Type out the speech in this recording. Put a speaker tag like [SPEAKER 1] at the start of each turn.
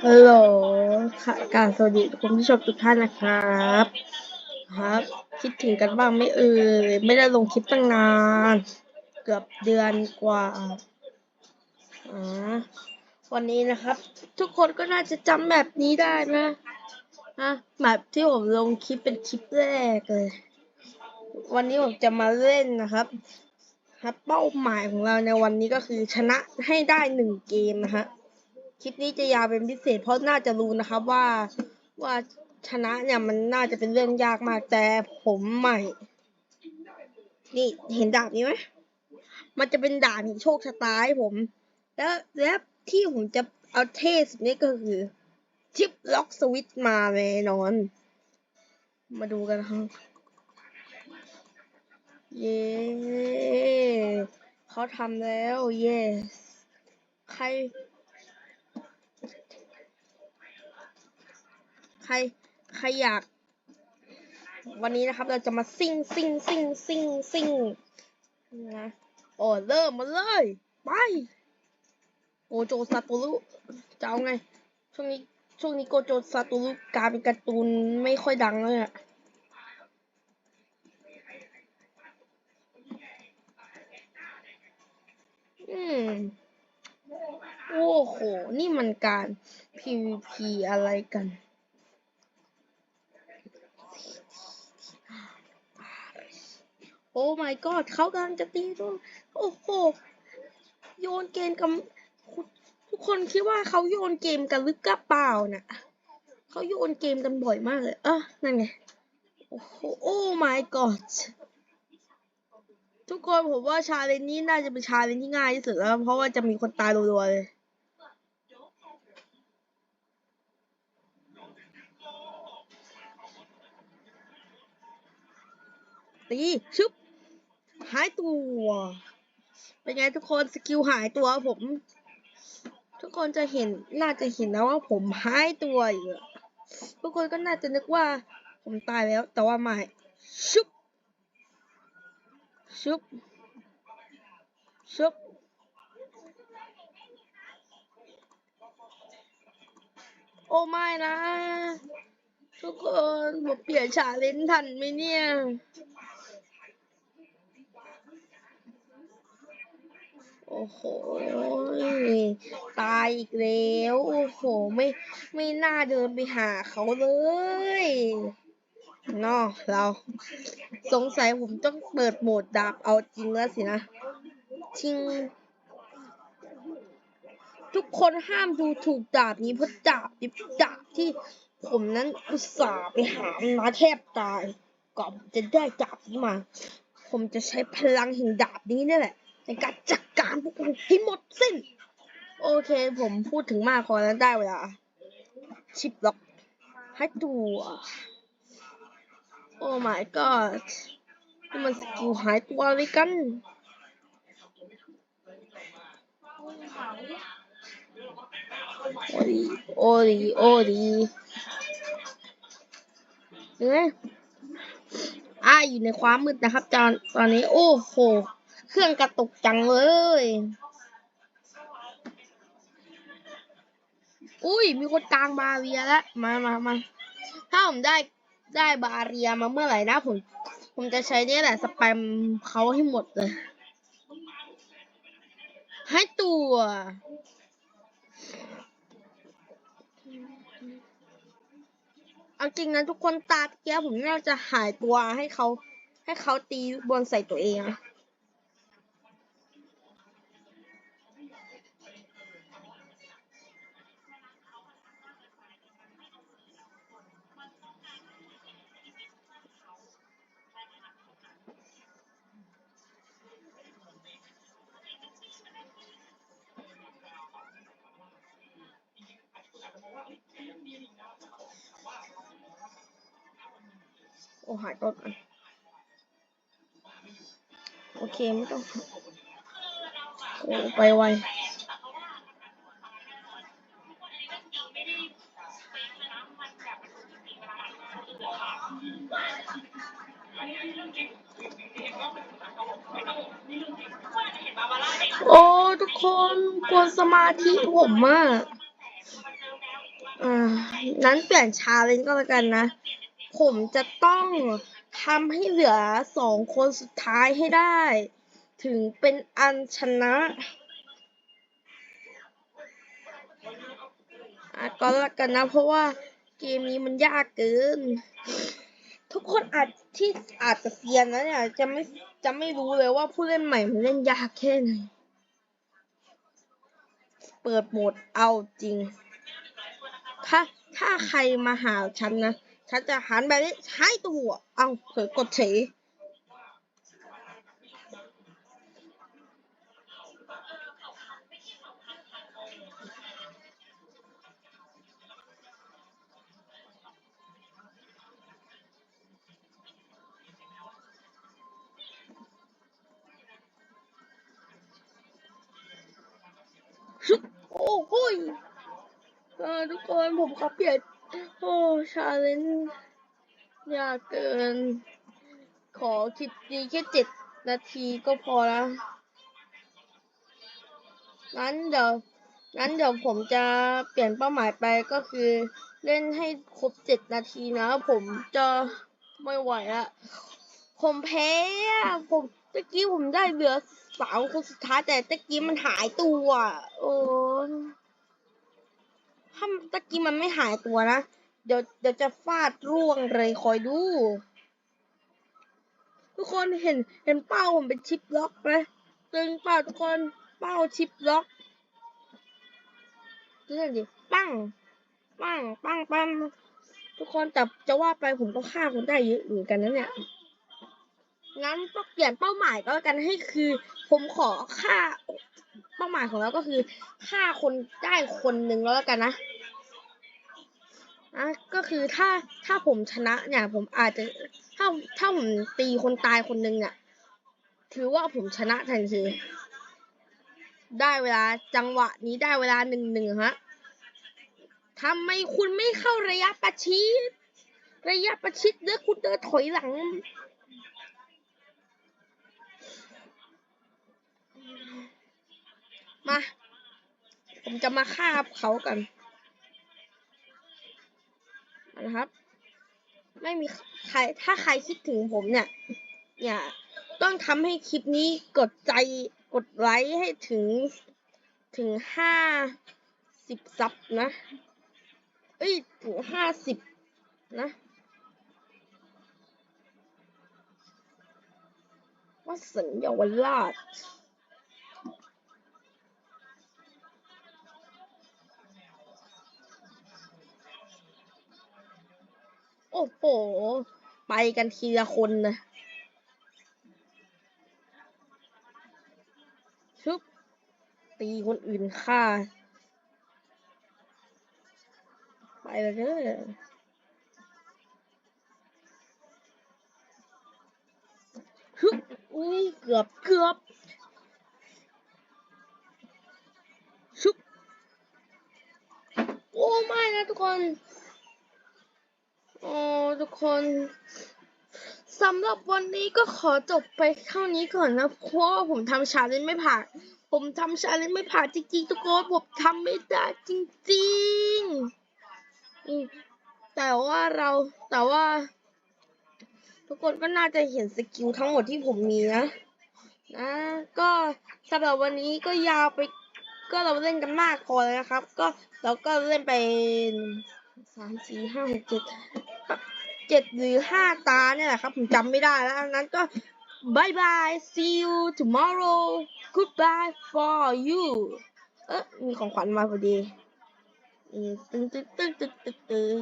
[SPEAKER 1] ฮัลโหลค่ะการสวัสดีคุณผู้ชมทุกท่านนะครับ ครับ คิดถึงกันบ้างไม่เอ่ยไม่ได้ลงคลิปตั้งนาน เกือบเดือนกว่าอ่าวันนี้นะครับ ทุกคนก็น่าจะจำแบบนี้ได้นะนะแบบที่ผมลงคลิปเป็นคลิปแรกเลย วันนี้ผมจะมาเล่นนะครับ ครับเป้าหมายของเราในวันนี้ก็คือชนะให้ได้หนึ่งเกมนะฮะ คลิปนี้จะยาวเป็นพิเศษ เพราะน่าจะรู้นะครับว่าว่าชนะเนี่ยมันน่าจะเป็นเรื่องยากมากแต่ผมใหม่ นี่เห็นดาบนี้ไหมมันจะเป็นดาบแห่โชคชะตาให้ผม แล้วและที่ผมจะเอาเทสนี่ก็คือชิปล็อกสวิตมาแน่นอน มาดูกันครับ เย้เขาทำแล้ว เย้ใคร ใครใครอยาก วันนี้นะครับเราจะมาซิ่งซิ่งซิ่งซิ่งซิ่งนะโอ้เริ่มมาเลยไปโกโจซาตูรุจะเอาไง ช่วงนี้ช่วงนี้โกโจซาตูรุกลายเป็นการ์ตูนไม่ค่อยดังเลยอะอืมโอ้โห นี่มันการ PVP อะไรกัน โอ้ my god เขากำลังจะตีด้โอ้โห โยนเกมกันทุกคนคิดว่าเขาโยนเกมกันหรือเปล่าน่ะเขาโยนเกมกันบ่อยมากเลย เอะนั่นไง โอ้โห โอ้ my god ทุกคนผมว่าชาเลนจ์นี้น่าจะเป็นชาเลนจ์ที่ง่ายที่สุดแล้ว เพราะว่าจะมีคนตายรัวๆเลยตีชึบ หายตัว เป็นไงทุกคนสกิลหายตัวผม ทุกคนจะเห็นน่าจะเห็นนะว่าผมหายตัวอยู่ทุกคนก็น่าจะนึกว่า ผมตายแล้ว แต่ว่าไม่ชึบชึบชึบโอ้ไม่นะ ทุกคนผมเปลี่ยนชาเลนทันไหมเนี่ย โอ้โห ตายอีกแล้ว โอ้โห ไม่ไม่น่าเดินไปหาเขาเลยนาเรา สงสัยผมต้องเปิดโหมดดาบเอาจริงแล้วสินะจริง ทุกคนห้ามดูถูกดาบนี้เพราะดาบนี้ดาบที่ผมนั้นอุตส่าห์ไปหามาแทบตายก่อนผมจะได้ดาบนี้มา ผมจะใช้พลังแห่งดาบนี้นี่แหละในการจัดการ ให้หมดสิ้น โอเค ผมพูดถึงมากพอแล้วได้เวลา ชิปล็อกให้ตัว โอ้ my god นี่มันสกิลหายตัวอะไรกันโอดีโอดีโอดีเห็นไหมอ้าอยู่ในความมืดนะครับตอนตอนนี้ โอ้โห เครื่องกระตุกจังเลย อุ้ย มีคนกลางบาเรียแล้วมามามาถ้าผมได้ได้บาเรียมาเมื่อไหร่นะ ผม ผมจะใช้เนี่ยแหละสแปมเขาให้หมดเลย ให้ตัวเอาจริงนะทุกคนตาเกี้ยผมน่าจะหายตัวให้เขา ให้เขาตีบอลใส่ตัวเองอะ อ้หายต้นกันโอเคไม่ต้องโอ้ไปไวโอ้ ทุกคนกวนสมาธิผมมากอ่านั้นเปลี่ยนชาเลนจ์ก็แล้วกันนะ ผมจะต้องทำให้เหลือสองคนสุดท้ายให้ได้ ถึงเป็นอันชนะอะก็แล้วกันนะ เพราะว่าเกมนี้มันยากเกิน ทุกคนอาจที่อาจจะเซียนนะเนี่ยจะไม่จะไม่รู้เลยว่าผู้เล่นใหม่มันเล่นยากแค่ไหนเปิดโหมดเอาจริง ถ้าถ้าใครมาหาฉันนะ ฉันจะหันแบบนี้ใช้ตัว เอาเผลอกดเฉยโอ้โหยเออทุกคนผมขอเปลี่ยน โอ้ชาเลนจ์ยากเกิน ขอคลิปนี้แค่เจ็ดนาทีก็พอแล้วงั้นเดี๋ยวงั้นเดี๋ยวผมจะเปลี่ยนเป้าหมายไปก็คือ เล่นให้ครบเจ็ดนาทีนะ ผมจะไม่ไหวอะผมแพ้ผมตะกี้ผมได้เหลือสามคนสุดท้ายแต่ตะกี้มันหายตัวโอ้ ถ้าตะกี้มันไม่หายตัวนะ เดี๋ยวเดี๋ยวจะฟาดร่วงเลยคอยดู ทุกคนเห็นเห็นเป้าผมเป็นชิปล็อกไหมตึงเป้าทุกคนเป้าชิปล็อกดูนั่นดิปั้งปั้งปั้งปั้งทุกคนแต่จะว่าไปผมก็ฆ่าคนได้เยอะเหมือนกันนะเนี่ยงั้นก็เปลี่ยนเป้าหมายก็แล้วกันให้คือ ผมขอฆ่า เป้าหมายของเราก็คือฆ่าคนได้คนหนึ่งแล้วกันนะอะก็คือถ้าถ้าผมชนะเนี่ยผมอาจจะถ้าถ้าผมตีคนตายคนหนึ่งเนี่ยถือว่าผมชนะทันทีได้เวลาจังหวะนี้ได้เวลาหนึ่งหนึ่งฮะทำไมคุณไม่เข้าระยะประชิด ระยะประชิดเด้อคุณเดินถอยหลัง มา ผมจะมาฆ่าเขากันนะครับ ไม่มีใครถ้าใครคิดถึงผมเนี่ยเนี่ยต้องทำให้คลิปนี้กดใจกดไลค์ให้ถึงถึงห้าสิบซับนะ เอ้ยถึงห้าสิบนะ ว่าสัญญาวราช ไปกันทีละคนนะชุบตีคนอื่นฆ่า ไปเลยเด้อฮึบอุ้ย เกือบเกือบชุบโอ้ไม่นะทุกคน โอ้ทุกคนสำหรับวันนี้ก็ขอจบไปเท่านี้ก่อนนะ เพราะว่าผมทำชาเลนจ์ไม่ผ่าน ผมทำชาเลนจ์ไม่ผ่านจริงๆทุกคนผมทำไม่ได้จริงๆแต่ว่าเราแต่ว่า ทุกคนก็น่าจะเห็นสกิลทั้งหมดที่ผมมีนะนะก็สำหรับวันนี้ก็ยาวไป ก็เราเล่นกันมากพอแล้วนะครับ ก็เราก็เล่นไปสามสี่ห้าหกเจ็ด เจ็ดหรือห้าตาเนี่ยแหละครับ ผมจำไม่ได้แล้วนั้นก็บายบาย see you tomorrow goodbye for you เออมีของขวัญมาพอดีตึ๊งตึ๊งตึ๊งตึ๊งตึ๊งตึ๊ง